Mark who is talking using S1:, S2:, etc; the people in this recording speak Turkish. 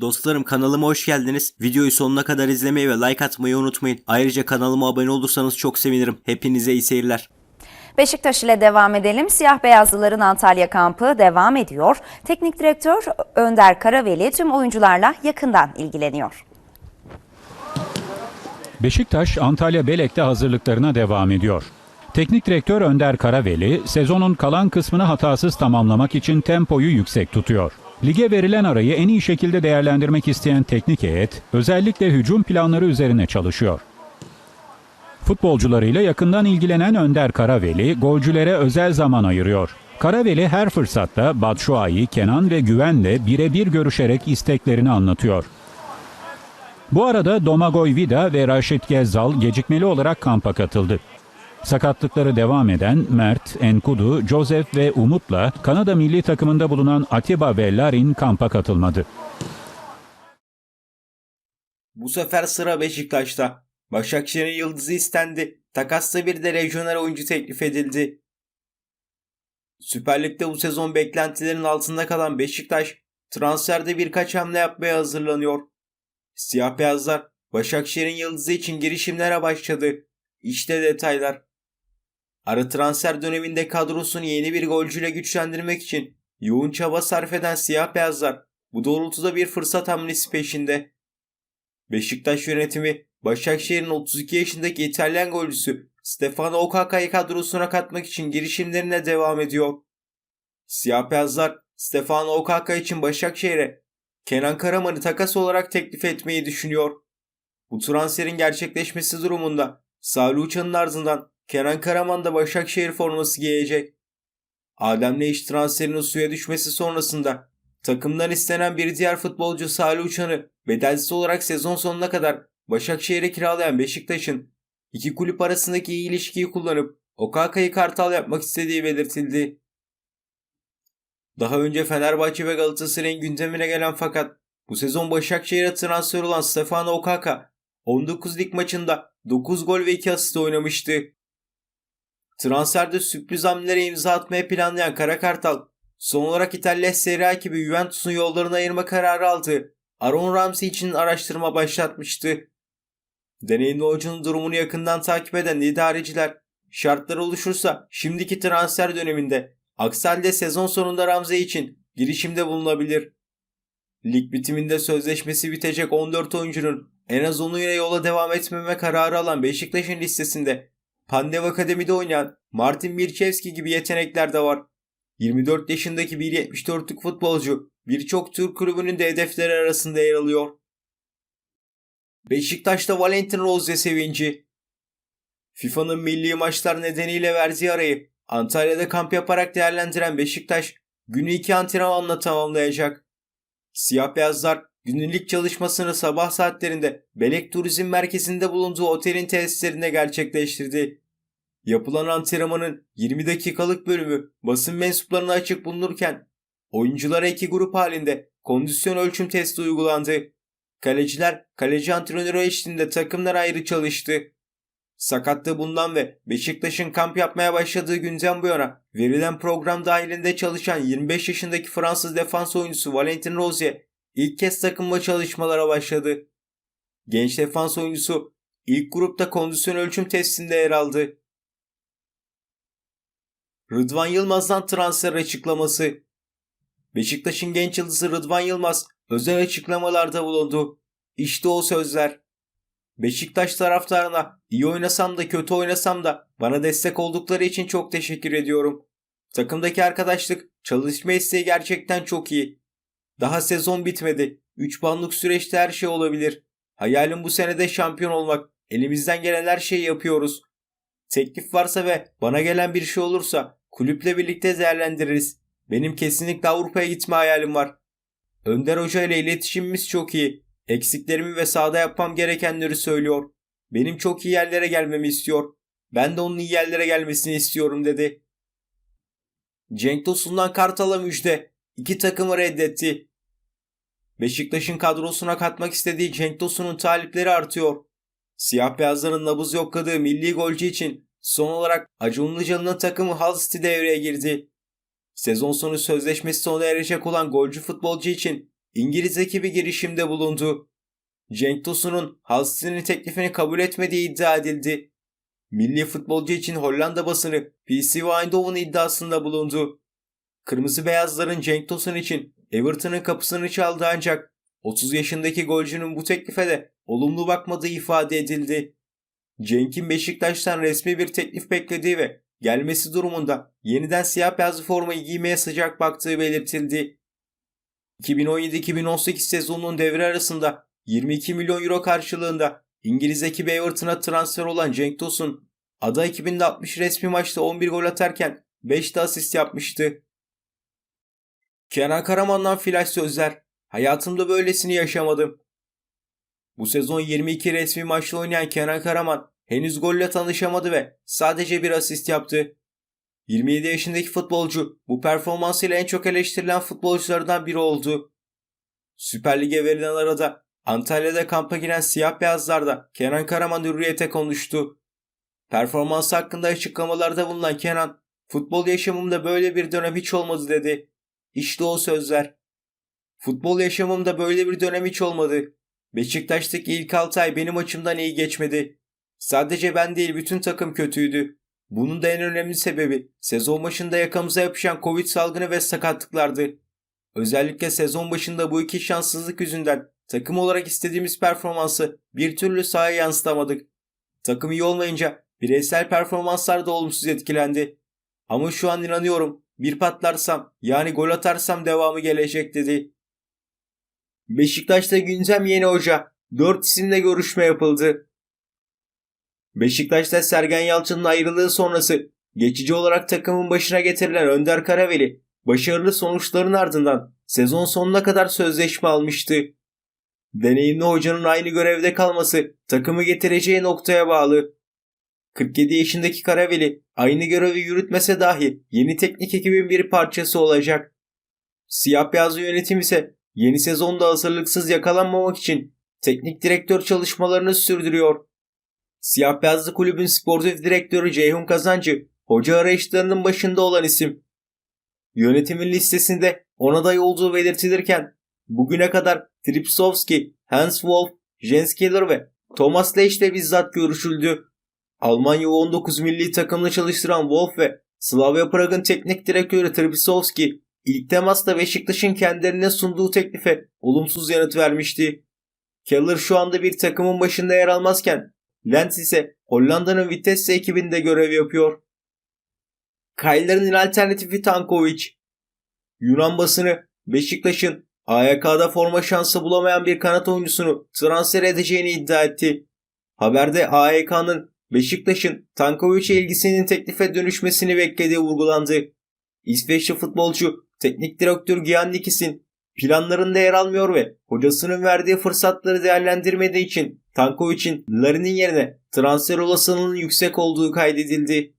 S1: Dostlarım kanalıma hoş geldiniz. Videoyu sonuna kadar izlemeyi ve like atmayı unutmayın. Ayrıca kanalıma abone olursanız çok sevinirim. Hepinize iyi seyirler.
S2: Beşiktaş ile devam edelim. Siyah beyazlıların Antalya kampı devam ediyor. Teknik direktör Önder Karaveli tüm oyuncularla yakından ilgileniyor.
S3: Beşiktaş Antalya Belek'te hazırlıklarına devam ediyor. Teknik direktör Önder Karaveli sezonun kalan kısmını hatasız tamamlamak için tempoyu yüksek tutuyor. Lige verilen arayı en iyi şekilde değerlendirmek isteyen teknik heyet özellikle hücum planları üzerine çalışıyor. Futbolcularıyla yakından ilgilenen Önder Karaveli golcülere özel zaman ayırıyor. Karaveli her fırsatta Batshuayi, Kenan ve Güven'le birebir görüşerek isteklerini anlatıyor. Bu arada Domagoj Vida ve Raşit Gezzal gecikmeli olarak kampa katıldı. Sakatlıkları devam eden Mert, Enkudu, Joseph ve Umut'la Kanada milli takımında bulunan Atiba ve Larin kampa katılmadı.
S1: Bu sefer sıra Beşiktaş'ta. Başakşehir'in yıldızı istendi. Takasla bir de lejyoner oyuncu teklif edildi. Süper Lig'de bu sezon beklentilerin altında kalan Beşiktaş transferde birkaç hamle yapmaya hazırlanıyor. Siyah beyazlar Başakşehir'in yıldızı için girişimlere başladı. İşte detaylar. Ara transfer döneminde kadrosunu yeni bir golcüyle güçlendirmek için yoğun çaba sarf eden siyah beyazlar bu doğrultuda bir fırsat hamlesi peşinde. Beşiktaş yönetimi Başakşehir'in 32 yaşındaki İtalyan golcüsü Stefano Okaka'yı kadrosuna katmak için girişimlerine devam ediyor. Siyah beyazlar Stefano Okaka için Başakşehir'e Kenan Karaman'ı takas olarak teklif etmeyi düşünüyor. Bu transferin gerçekleşmesi durumunda Salih Uçan'ın ardından Kenan Karaman da Başakşehir forması giyecek. Adem Leiş transferinin suya düşmesi sonrasında takımdan istenen bir diğer futbolcu Salih Uçan'ı bedelsiz olarak sezon sonuna kadar Başakşehir'e kiralayan Beşiktaş'ın iki kulüp arasındaki iyi ilişkiyi kullanıp Okaka'yı kartal yapmak istediği belirtildi. Daha önce Fenerbahçe ve Galatasaray'ın gündemine gelen fakat bu sezon Başakşehir'e transfer olan Stefano Okaka 19 lig maçında 9 gol ve 2 asist oynamıştı. Transferde sürpriz hamlelere imza atmaya planlayan Kara Kartal son olarak İtalya Serie A ekibi Juventus'un yollarını ayırma kararı aldı. Aaron Ramsey için araştırma başlatmıştı. Deneyimli oyuncunun durumunu yakından takip eden idareciler şartlar oluşursa şimdiki transfer döneminde aksi halde sezon sonunda Ramsey için girişimde bulunabilir. Lig bitiminde sözleşmesi bitecek 14 oyuncunun en az 10'uyla yola devam etmeme kararı alan Beşiktaş'ın listesinde Pandev Akademi'de oynayan Martin Mirçevski gibi yetenekler de var. 24 yaşındaki 1.74'lük futbolcu birçok Türk kulübünün de hedefleri arasında yer alıyor. Beşiktaş'ta Valentin Rozya sevinci. FIFA'nın milli maçlar nedeniyle verdiği arayı Antalya'da kamp yaparak değerlendiren Beşiktaş günü iki antrenmanla tamamlayacak. Siyah beyazlar günlük çalışmasını sabah saatlerinde Belek Turizm Merkezi'nde bulunduğu otelin tesislerinde gerçekleştirdi. Yapılan antrenmanın 20 dakikalık bölümü basın mensuplarına açık bulunurken oyunculara iki grup halinde kondisyon ölçüm testi uygulandı. Kaleciler kaleci antrenörü eşliğinde takımlar ayrı çalıştı. Sakatlığı bundan ve Beşiktaş'ın kamp yapmaya başladığı günden bu yana verilen program dahilinde çalışan 25 yaşındaki Fransız defans oyuncusu Valentin Rozier ilk kez takımla çalışmalara başladı. Genç defans oyuncusu ilk grupta kondisyon ölçüm testinde yer aldı. Rıdvan Yılmaz'dan transfer açıklaması Beşiktaş'ın genç yıldızı Rıdvan Yılmaz özel açıklamalarda bulundu. İşte o sözler. Beşiktaş taraftarına iyi oynasam da kötü oynasam da bana destek oldukları için çok teşekkür ediyorum. Takımdaki arkadaşlık, çalışma isteği gerçekten çok iyi. Daha sezon bitmedi. 3 puanlık süreçte her şey olabilir. Hayalim bu senede şampiyon olmak. Elimizden gelen her şeyi yapıyoruz. Teklif varsa ve bana gelen bir şey olursa kulüple birlikte değerlendiririz. Benim kesinlikle Avrupa'ya gitme hayalim var. Önder Hoca ile iletişimimiz çok iyi. Eksiklerimi ve sahada yapmam gerekenleri söylüyor. Benim çok iyi yerlere gelmemi istiyor. Ben de onun iyi yerlere gelmesini istiyorum dedi. Cenk Tosun'dan Kartal'a müjde. İki takımı reddetti. Beşiktaş'ın kadrosuna katmak istediği Cenk Tosun'un talipleri artıyor. Siyah beyazların nabız yokladığı milli golcü için son olarak Acun Ilıcalı'nın takımı Hull City devreye girdi. Sezon sonu sözleşmesi sona erecek olan golcü futbolcu için İngiliz ekibi girişimde bulundu. Cenk Tosun'un Hull City'nin teklifini kabul etmediği iddia edildi. Milli futbolcu için Hollanda basını PSV Eindhoven iddiasında bulundu. Kırmızı beyazların Cenk Tosun için Everton'ın kapısını çaldı ancak 30 yaşındaki golcünün bu teklife de olumlu bakmadığı ifade edildi. Cenk'in Beşiktaş'tan resmi bir teklif beklediği ve gelmesi durumunda yeniden siyah beyazlı formayı giymeye sıcak baktığı belirtildi. 2017-2018 sezonunun devre arasında 22 milyon euro karşılığında İngiliz ekibi Everton'a transfer olan Cenk Tosun, ada ekibinde 60 resmi maçta 11 gol atarken 5 de asist yapmıştı. Kenan Karaman'dan flash sözler. Hayatımda böylesini yaşamadım. Bu sezon 22 resmi maçta oynayan Kenan Karaman henüz golle tanışamadı ve sadece bir asist yaptı. 27 yaşındaki futbolcu bu performansıyla en çok eleştirilen futbolculardan biri oldu. Süper Lig'e verilen arada Antalya'da kampa giren siyah beyazlarda Kenan Karaman hürriyete konuştu. Performans hakkında açıklamalarda bulunan Kenan, futbol yaşamımda böyle bir dönem hiç olmadı dedi. İşte o sözler. Futbol yaşamımda böyle bir dönem hiç olmadı. Beşiktaş'taki ilk 6 ay benim açımdan iyi geçmedi. Sadece ben değil bütün takım kötüydü. Bunun da en önemli sebebi sezon başında yakamıza yapışan Covid salgını ve sakatlıklardı. Özellikle sezon başında bu iki şanssızlık yüzünden takım olarak istediğimiz performansı bir türlü sahaya yansıtamadık. Takım iyi olmayınca bireysel performanslar da olumsuz etkilendi. Ama şu an inanıyorum bir patlarsam yani gol atarsam devamı gelecek dedi. Beşiktaş'ta gündem yeni hoca. 4 isimle görüşme yapıldı. Beşiktaş'ta Sergen Yalçın'ın ayrılığı sonrası geçici olarak takımın başına getirilen Önder Karaveli başarılı sonuçların ardından sezon sonuna kadar sözleşme almıştı. Deneyimli hocanın aynı görevde kalması takımı getireceği noktaya bağlı. 47 yaşındaki Karaveli aynı görevi yürütmese dahi yeni teknik ekibin bir parçası olacak. Siyah beyazlı yönetim ise yeni sezonda hazırlıksız yakalanmamak için teknik direktör çalışmalarını sürdürüyor. Siyah beyazlı kulübün sportif direktörü Ceyhun Kazancı hoca arayışlarının başında olan isim. Yönetimin listesinde on aday olduğu belirtilirken bugüne kadar Tripsovski, Hans Wolf, Jens Keller ve Thomas Lesch ile bizzat görüşüldü. Almanya U19 milli takımını çalıştıran Wolf ve Slavia Prag'ın teknik direktörü Tripsovski ilk temasta Beşiktaş'ın kendilerine sunduğu teklife olumsuz yanıt vermişti. Keller şu anda bir takımın başında yer almazken Lens ise Hollanda'nın Vitesse ekibinde görev yapıyor. Kaylar'ın alternatifi Tankovic. Yunan basını Beşiktaş'ın AYK'da forma şansı bulamayan bir kanat oyuncusunu transfer edeceğini iddia etti. Haberde AYK'nın Beşiktaş'ın Tankovic'e ilgisinin teklife dönüşmesini beklediği vurgulandı. İsveçli futbolcu teknik direktör Giannikis'in planlarında yer almıyor ve hocasının verdiği fırsatları değerlendirmediği için Tankovic'in Larin'in yerine transfer olasılığının yüksek olduğu kaydedildi.